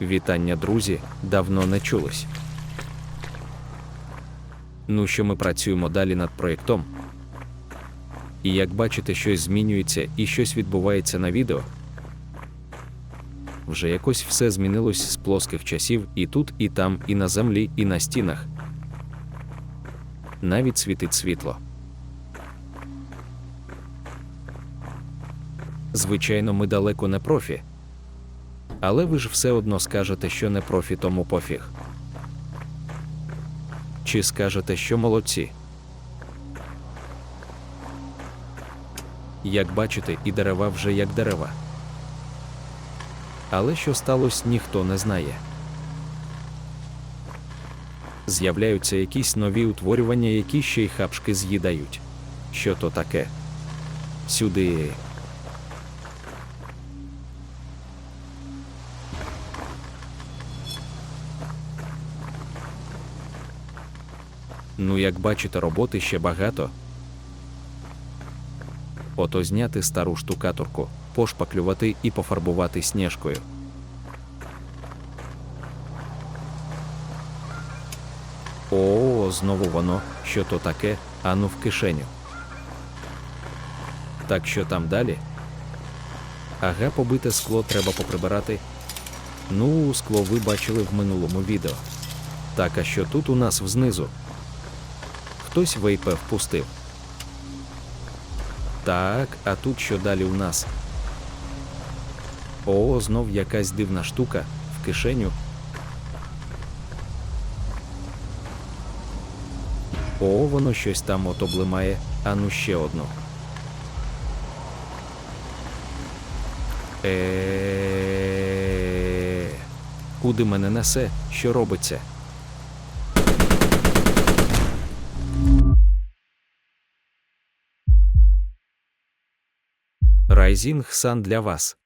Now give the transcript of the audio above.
Вітання, друзі, давно не чулись. Ну що ми працюємо далі над проєктом. І як бачите, щось змінюється і щось відбувається на відео. Вже якось все змінилось з плоских часів і тут, і там, і на землі, і на стінах. Навіть світить світло. Звичайно, ми далеко не профі. Але ви ж все одно скажете, що не профі, тому пофіг. Чи скажете, що молодці? Як бачите, і дерева вже як дерева. Але що сталося, ніхто не знає. З'являються якісь нові утворювання, які ще й хапшки з'їдають. Що то таке? Сюди. Ну, як бачите, роботи ще багато. Ото зняти стару штукатурку, пошпаклювати і пофарбувати сніжкою. О, знову воно, що то таке, ану в кишеню. Так що там далі? Ага, побите скло треба поприбирати. Ну, скло ви бачили в минулому відео. Так, а що тут у нас знизу? Хтось вейпе впустив. Так, а тут що далі у нас? О, знов якась дивна штука в кишеню. О, воно щось там от облимає, а ну ще одну. Е. Куди мене несе, що робиться? Райзінг сан для вас.